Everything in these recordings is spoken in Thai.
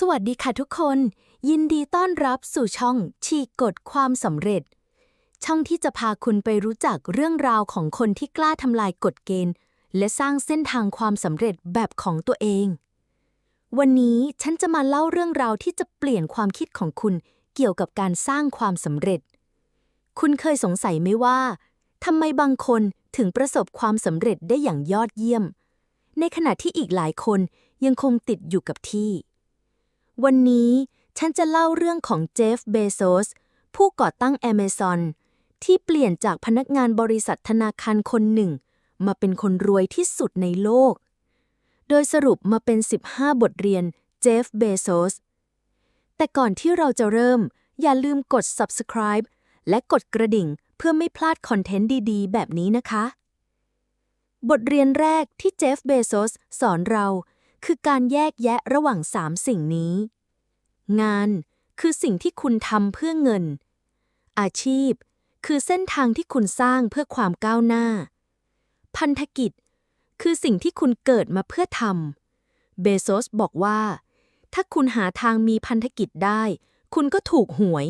สวัสดีค่ะทุกคน ยินดีต้อนรับสู่ช่องฉีกกฎความสำเร็จ ช่องที่จะพาคุณไปรู้จักเรื่องราวของคนที่กล้าทำลายกฎเกณฑ์ และสร้างเส้นทางความสำเร็จแบบของตัวเอง วันนี้ฉันจะมาเล่าเรื่องราวที่จะเปลี่ยนความคิดของคุณเกี่ยวกับการสร้างความสำเร็จ คุณเคยสงสัยไหมว่าทำไมบางคนถึงประสบความสำเร็จได้อย่างยอดเยี่ยม ในขณะที่อีกหลายคนยังคงติดอยู่กับที่ วันนี้ฉันจะเล่าเรื่องของเจฟ เบโซส ผู้ก่อตั้ง Amazon ที่เปลี่ยนจากพนักงานบริษัทธนาคารคนหนึ่ง มาเป็นคนรวยที่สุดในโลก โดยสรุปมาเป็น 15 บทเรียนเจฟ เบโซส แต่ก่อนที่เราจะเริ่ม อย่าลืมกด subscribe และกดกระดิ่งเพื่อไม่พลาดคอนเทนต์ดีๆ แบบนี้นะคะ บทเรียนแรกที่เจฟ เบโซส สอนเรา คือการแยกแยะระหว่างสามสิ่งนี้ งานคือสิ่งที่คุณทำเพื่อเงิน อาชีพ คือเส้นทางที่คุณสร้างเพื่อความก้าวหน้า พันธกิจ คือสิ่งที่คุณเกิดมาเพื่อทำเบโซสบอกว่า ถ้าคุณหาทางมีพันธกิจได้ คุณก็ถูกหวย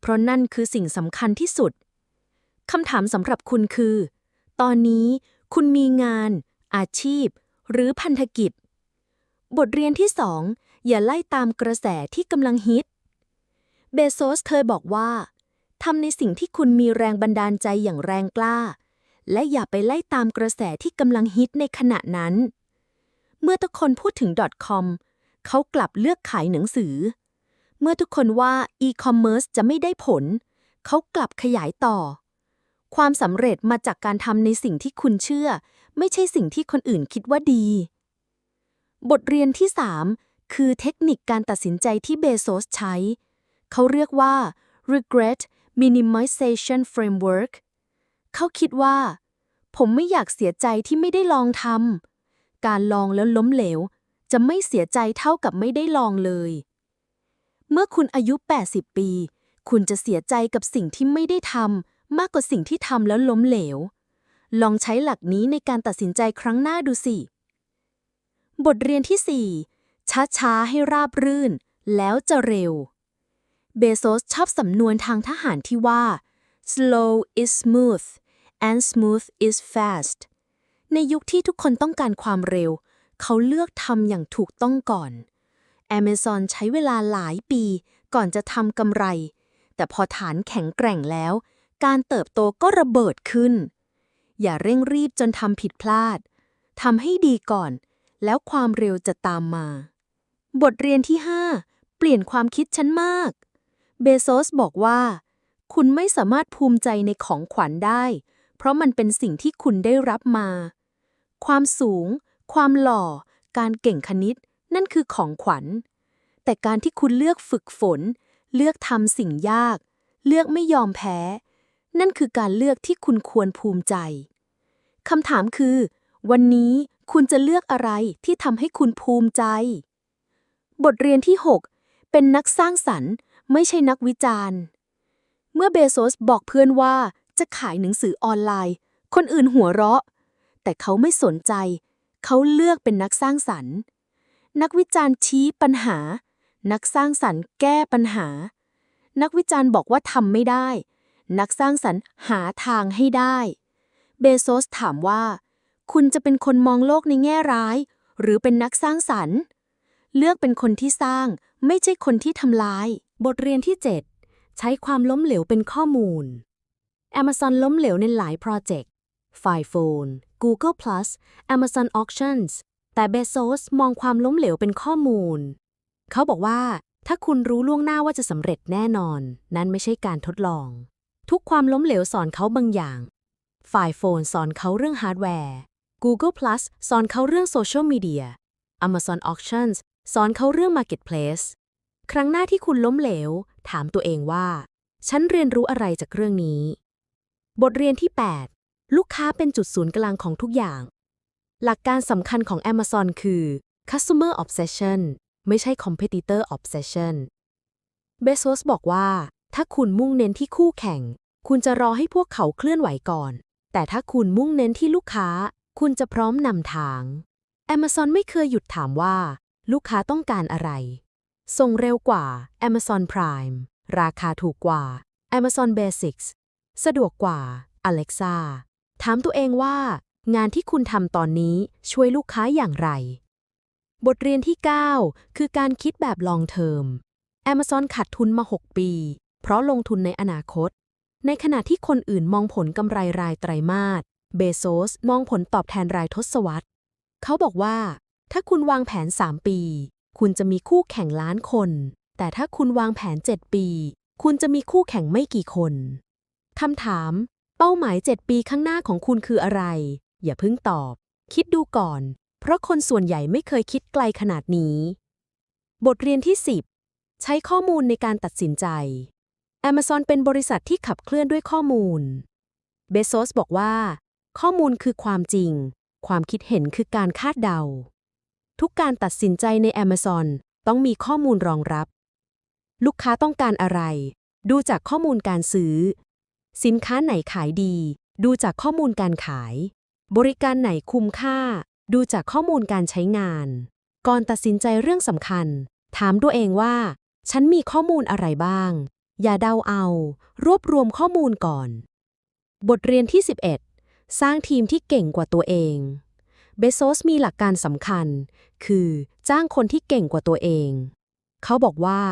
เพราะนั่นคือสิ่งสำคัญที่สุดคำถามสำหรับคุณคือ ตอนนี้คุณมีงาน อาชีพ หรือพันธกิจ บทเรียนที่ 2 อย่าไล่ตามกระแสที่กำลังฮิต เบโซสเคยบอกว่าทำในสิ่งที่คุณมีแรงบันดาลใจอย่างแรงกล้า และอย่าไปไล่ตามกระแสที่กำลังฮิตในขณะนั้น เมื่อทุกคนพูดถึง .com เขากลับเลือกขายหนังสือ เมื่อทุกคนว่าอีคอมเมิร์ซจะไม่ได้ผล เขากลับขยายต่อ ความสำเร็จมาจากการทำในสิ่งที่คุณเชื่อ ไม่ใช่สิ่งที่คนอื่นคิดว่าดี บทเรียนที่ 3 คือเทคนิคการตัดสินใจที่เบโซสใช้ เขาเรียกว่า regret minimization framework เขาคิดว่า ผมไม่อยากเสียใจที่ไม่ได้ลองทำการลองแล้วล้มเหลว จะไม่เสียใจเท่ากับไม่ได้ลองเลย เมื่อคุณอายุ 80 ปี คุณจะเสียใจกับสิ่งที่ไม่ได้ทำมากกว่าสิ่งที่ทำแล้วล้มเหลว ลองใช้หลักนี้ในการตัดสินใจครั้งหน้าดูสิ บทเรียนที่ 4 ช้าๆให้ราบรื่น แล้วจะเร็ว เบโซสชอบสำนวนทางทหารที่ว่า slow is smooth and smooth is fast ในยุคที่ทุกคนต้องการความเร็ว เขาเลือกทำอย่างถูกต้องก่อน Amazon ใช้เวลาหลายปีก่อนจะทำกำไร แต่พอฐานแข็งแกร่งแล้ว การเติบโตก็ระเบิดขึ้น อย่าเร่งรีบจนทำผิดพลาดทำให้ดีก่อน แล้วความเร็วจะตามมา บทเรียนที่ 5 เปลี่ยนความคิดฉันมาก เบโซสบอกว่า คุณไม่สามารถภูมิใจในของขวัญได้ เพราะมันเป็นสิ่งที่คุณได้รับมา ความสูง ความหล่อ การเก่งคณิต นั่นคือของขวัญ แต่การที่คุณเลือกฝึกฝน เลือกทำสิ่งยาก เลือกไม่ยอมแพ้ นั่นคือการเลือกที่คุณควรภูมิใจคำถามคือ วันนี้ คุณจะเลือกอะไรที่ทำให้คุณภูมิใจ บทเรียนที่ 6 เป็นนักสร้างสรรค์ไม่ใช่นักวิจารณ์ เมื่อเบโซสบอกเพื่อนว่าจะขายหนังสือออนไลน์ คนอื่นหัวเราะ แต่เขาไม่สนใจ เขาเลือกเป็นนักสร้างสรรค์ นักวิจารณ์ชี้ปัญหา นักสร้างสรรค์แก้ปัญหา นักวิจารณ์บอกว่าทำไม่ได้ นักสร้างสรรค์หาทางให้ได้ เบโซสถามว่า คุณจะเป็นคนมองโลกในแง่ร้าย หรือเป็นนักสร้างสรรค์ เลือกเป็นคนที่สร้าง ไม่ใช่คนที่ทำลาย บทเรียนที่ 7 ใช้ความล้มเหลวเป็นข้อมูล Amazon ล้มเหลวในหลายโปรเจกต์ f i p h o n e Google Plus Amazon Auctions แต่เบโซสมองความล้มเหลวเป็นข้อมูล เขาบอกว่า ถ้าคุณรู้ล่วงหน้าว่าจะสำเร็จแน่นอน นั่นไม่ใช่การทดลอง ทุกความล้มเหลวสอนเขาบางอย่าง f i p h o n e สอนเขาเรื่องฮาร์ดแวร์ Google Plus สอนเขาเรื่องโซเชียลมีเดีย Amazon Auctions สอนเขาเรื่อง Marketplace ครั้งหน้าที่คุณล้มเหลว ถามตัวเองว่า ฉันเรียนรู้อะไรจากเรื่องนี้ บทเรียนที่ 8 ลูกค้าเป็นจุดศูนย์กลางของทุกอย่าง หลักการสำคัญของ Amazon คือ customer obsession ไม่ใช่ competitor obsession เบโซสบอกว่า ถ้าคุณมุ่งเน้นที่คู่แข่ง คุณจะรอให้พวกเขาเคลื่อนไหวก่อน แต่ถ้าคุณมุ่งเน้นที่ลูกค้า คุณจะพร้อมนำทาง Amazon ไม่เคยหยุดถามว่า ลูกค้าต้องการอะไร ส่งเร็วกว่า Amazon Prime ราคาถูกกว่า Amazon Basics สะดวกกว่า Alexa ถามตัวเองว่า งานที่คุณทำตอนนี้ช่วยลูกค้าอย่างไร บทเรียนที่ 9 คือการคิดแบบ long term Amazon ขาดทุนมา 6 ปี เพราะลงทุนในอนาคต ในขณะที่คนอื่นมองผลกำไรรายไตรมาส เบโซสมองผลตอบแทนรายทศวรรษ เขาบอกว่า ถ้าคุณวางแผน 3 ปี คุณจะมีคู่แข่งล้านคน แต่ถ้าคุณวางแผน 7 ปี คุณจะมีคู่แข่งไม่กี่คนคำถาม เป้าหมาย 7 ปีข้างหน้าของคุณคืออะไร อย่าเพิ่งตอบ คิดดูก่อน เพราะคนส่วนใหญ่ไม่เคยคิดไกลขนาดนี้ บทเรียนที่ 10 ใช้ข้อมูลในการตัดสินใจ Amazon เป็นบริษัทที่ขับเคลื่อนด้วยข้อมูล เบโซสบอกว่า ข้อมูลคือความจริง ความคิดเห็นคือการคาดเดา ทุกการตัดสินใจใน Amazon ต้องมีข้อมูลรองรับ ลูกค้าต้องการอะไร ดูจากข้อมูลการซื้อ สินค้าไหนขายดี ดูจากข้อมูลการขาย บริการไหนคุ้มค่า ดูจากข้อมูลการใช้งาน ก่อนตัดสินใจเรื่องสำคัญ ถามตัวเองว่า ฉันมีข้อมูลอะไรบ้าง อย่าเดาเอา รวบรวมข้อมูลก่อน บทเรียนที่ 11 สร้างทีมที่เก่งกว่าตัวเอง เบโซสมีหลักการสำคัญ คือจ้างคนที่เก่งกว่าตัวเอง เขาบอกว่า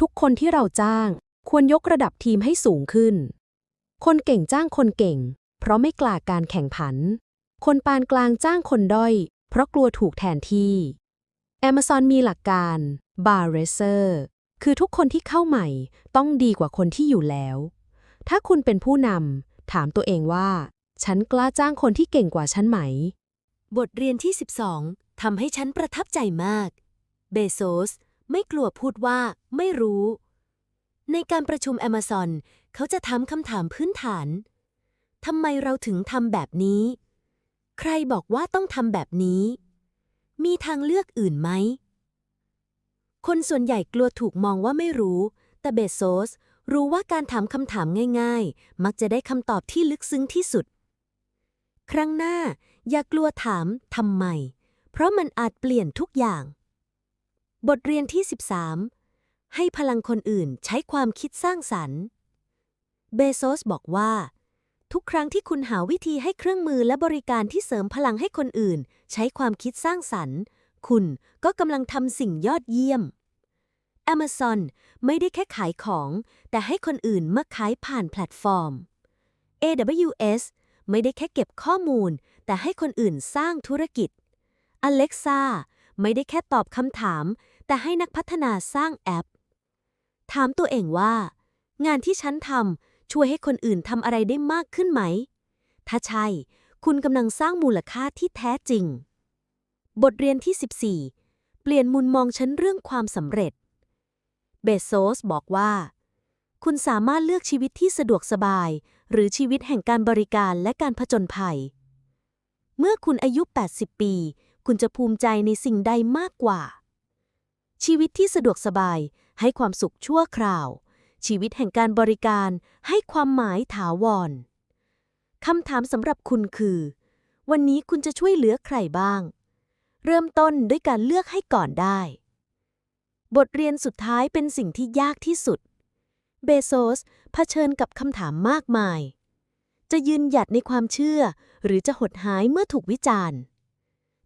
ทุกคนที่เราจ้างควรยกระดับทีมให้สูงขึ้น คนเก่งจ้างคนเก่ง เพราะไม่กล้าการแข่งขัน คนปานกลางจ้างคนด้อย เพราะกลัวถูกแทนที่ Amazon มีหลักการ Bar Raiser คือทุกคนที่เข้าใหม่ต้องดีกว่าคนที่อยู่แล้ว ถ้าคุณเป็นผู้นำถามตัวเองว่า ฉันกล้าจ้างคนที่เก่งกว่าฉันไหม บทเรียนที่ 12 ทำให้ฉันประทับใจมาก เบโซส ไม่กลัวพูดว่าไม่รู้ ในการประชุม Amazon เขาจะถามคำถามพื้นฐาน ทำไมเราถึงทำแบบนี้ ใครบอกว่าต้องทำแบบนี้ มีทางเลือกอื่นไหม คนส่วนใหญ่กลัวถูกมองว่าไม่รู้ แต่เบโซสรู้ว่าการถามคำถามง่าย ๆ มักจะได้คำตอบที่ลึกซึ้งที่สุด ครั้งหน้าอย่ากลัวถามทำไม เพราะมันอาจเปลี่ยนทุกอย่าง บทเรียนที่ 13 ให้พลังคนอื่นใช้ความคิดสร้างสรรค์ เบโซสบอกว่า ทุกครั้งที่คุณหาวิธีให้เครื่องมือและบริการที่เสริมพลังให้คนอื่น ใช้ความคิดสร้างสรรค์ คุณก็กำลังทำสิ่งยอดเยี่ยม Amazon ไม่ได้แค่ขายของ แต่ให้คนอื่นมาขายผ่านแพลตฟอร์ม AWS ไม่ได้แค่เก็บข้อมูล แต่ให้คนอื่นสร้างธุรกิจ Alexa ไม่ได้แค่ตอบคำถาม แต่ให้นักพัฒนาสร้างแอป ถามตัวเองว่า งานที่ฉันทำช่วยให้คนอื่นทำอะไรได้มากขึ้นไหม ถ้าใช่ คุณกำลังสร้างมูลค่าที่แท้จริง บทเรียนที่ 14 เปลี่ยนมุมมองฉันเรื่องความสำเร็จ เบโซสบอกว่า คุณสามารถเลือกชีวิตที่สะดวกสบาย หรือชีวิตแห่งการบริการและการผจญภัย เมื่อคุณอายุ 80 ปี คุณจะภูมิใจในสิ่งใดมากกว่า ชีวิตที่สะดวกสบายให้ความสุขชั่วคราว ชีวิตแห่งการบริการให้ความหมายถาวรคำถามสำหรับคุณคือ วันนี้คุณจะช่วยเหลือใครบ้าง เริ่มต้นด้วยการเลือกให้ก่อนได้ บทเรียนสุดท้ายเป็นสิ่งที่ยากที่สุด เบโซสเผชิญกับคำถามมากมาย จะยืนหยัดในความเชื่อ หรือจะหดหายเมื่อถูกวิจารณ์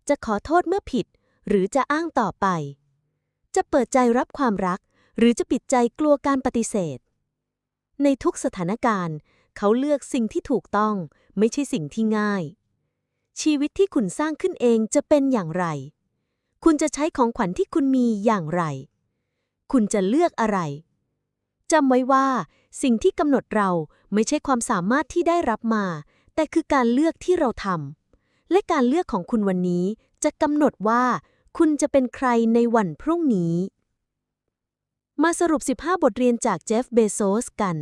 จะขอโทษเมื่อผิด หรือจะอ้างต่อไป จะเปิดใจรับความรัก หรือจะปิดใจกลัวการปฏิเสธ ในทุกสถานการณ์ เขาเลือกสิ่งที่ถูกต้อง ไม่ใช่สิ่งที่ง่าย ชีวิตที่คุณสร้างขึ้นเองจะเป็นอย่างไร คุณจะใช้ของขวัญที่คุณมีอย่างไร คุณจะเลือกอะไร จำไว้ว่า สิ่งที่กำหนดเราไม่ใช่ความสามารถที่ได้รับมา แต่คือการเลือกที่เราทำและการเลือกของคุณวันนี้จะกำหนดว่า คุณจะเป็นใครในวันพรุ่งนี้ มาสรุป 15 บทเรียนจากเจฟเบโซสกัน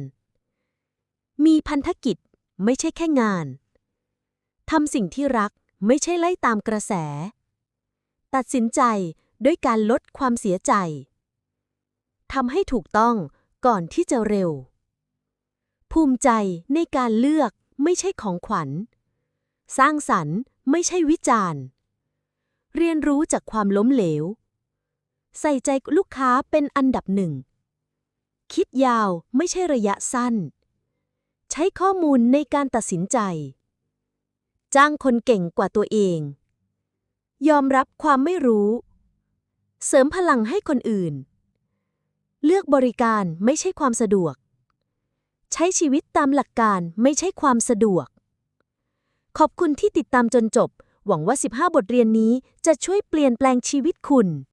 มีพันธกิจไม่ใช่แค่งานทำสิ่งที่รักไม่ใช่ไล่ตามกระแส ตัดสินใจด้วยการลดความเสียใจทำให้ถูกต้อง ก่อนที่จะเร็ว ภูมิใจในการเลือกไม่ใช่ของขวัญ สร้างสรรค์ไม่ใช่วิจารณ์ เรียนรู้จากความล้มเหลว ใส่ใจลูกค้าเป็นอันดับหนึ่ง คิดยาวไม่ใช่ระยะสั้น ใช้ข้อมูลในการตัดสินใจ จ้างคนเก่งกว่าตัวเอง ยอมรับความไม่รู้ เสริมพลังให้คนอื่น เลือกบริการไม่ใช่ความสะดวก ใช้ชีวิตตามหลักการไม่ใช่ความสะดวก ขอบคุณที่ติดตามจนจบ หวังว่า 15 บทเรียนนี้จะช่วยเปลี่ยนแปลงชีวิตคุณ